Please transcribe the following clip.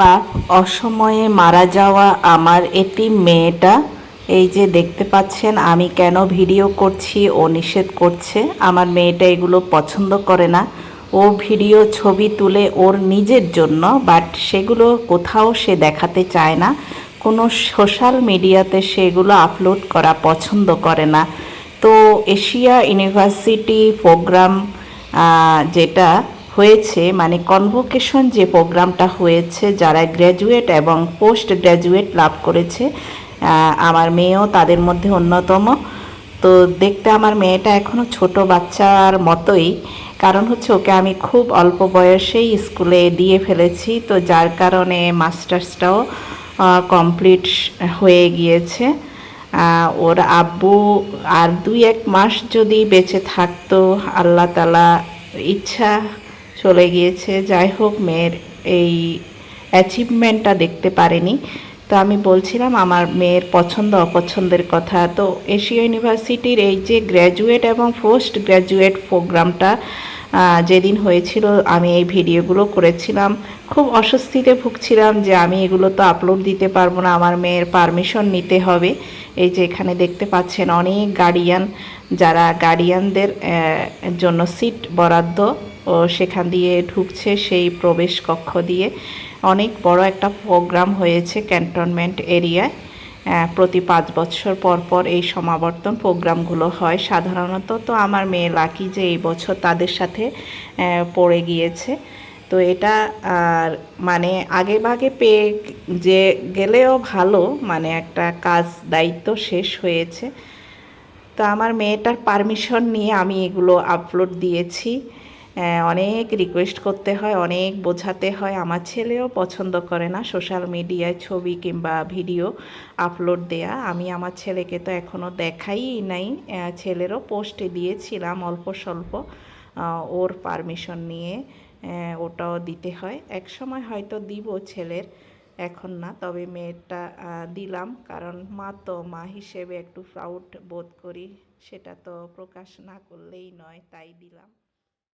বাপ অসময়ে মারা যাওয়া আমার এটি মেয়েটা, এই যে দেখতে পাচ্ছেন, আমি কেন ভিডিও করছি, ও নিষেধ করছে, আমার মেয়েটা এগুলো পছন্দ করে না। ও ভিডিও ছবি তুলে ওর নিজের জন্য, বাট সেগুলো কোথাও সে দেখাতে চায় না। কোনো সোশ্যাল মিডিয়াতে সেগুলো আপলোড করা পছন্দ করে না। তো এশিয়া ইউনিভার্সিটি প্রোগ্রাম যেটা হয়েছে মানে কনভোকেশন যে প্রোগ্রামটা হয়েছে, যারা গ্র্যাজুয়েট এবং পোস্ট গ্র্যাজুয়েট লাভ করেছে আমার মেয়েও তাদের মধ্যে অন্যতম। তো দেখতে আমার মেয়েটা এখনও ছোট বাচ্চার মতোই। কারণ হচ্ছে ওকে আমি খুব অল্প বয়সেই স্কুলে দিয়ে ফেলেছি। তো যার কারণে মাস্টার্সটাও কমপ্লিট হয়ে গিয়েছে। ওর আব্বু আর দুই এক মাস যদি বেঁচে থাকতো, আল্লাহ তালা ইচ্ছা চলে গিয়েছে। যাই হোক, মেয়ের এই অ্যাচিভমেন্টটা দেখতে পারেনি। তো আমি বলছিলাম, আমার মেয়ের পছন্দ, অপছন্দের কথা। তো এশিয়া ইউনিভার্সিটির এই যে গ্র্যাজুয়েট এবং পোস্ট গ্র্যাজুয়েট প্রোগ্রামটা যেদিন হয়েছিল, আমি এই ভিডিওগুলো করেছিলাম। খুব অস্বস্তিতে ভুগছিলাম যে আমি এগুলো তো আপলোড দিতে পারব না, আমার মেয়ের পারমিশন নিতে হবে। এই যে এখানে দেখতে পাচ্ছেন, অনেক গার্ডিয়ান যারা গার্ডিয়ানদের জন্য সিট বরাদ্দ। ও সেখান দিয়ে ঢুকছে সেই প্রবেশ কক্ষ দিয়ে। অনেক বড় একটা প্রোগ্রাম হয়েছে ক্যান্টনমেন্ট এরিয়ায়। প্রতি পাঁচ বছর পর পর এই সমাবর্তন প্রোগ্রামগুলো হয়। সাধারণত তো আমার মেয়ে লাকি যে এই বছর তাদের সাথে পড়ে গিয়েছে। তো এটা, আর মানে আগে ভাগে পেয়ে যে গেলেও ভালো মানে একটা কাজ দায়িত্ব শেষ হয়েছে। তো আমার মেয়েটার পারমিশন নিয়ে আমি এগুলো আপলোড দিয়েছি। অনেক রিকোয়েস্ট করতে হয় অনেক বোঝাতে হয়। আমার ছেলেও পছন্দ করে না সোশ্যাল মিডিয়ায় ছবি কিংবা ভিডিও আপলোড দেয়া। আমি আমার ছেলেকে তো এখনও দেখাই নাই। ছেলেরও পোস্টে দিয়েছিলাম অল্প স্বল্প। ওর পারমিশন নিয়ে ওটাও দিতে হয়। এক সময় হয়তো দিব ছেলের এখন না। তবে মেয়েরটা আহ, দিলাম। কারণ মা তো মা হিসেবে একটু প্রাউড বোধ করি। সেটা তো প্রকাশ না করলেই নয় তাই দিলাম।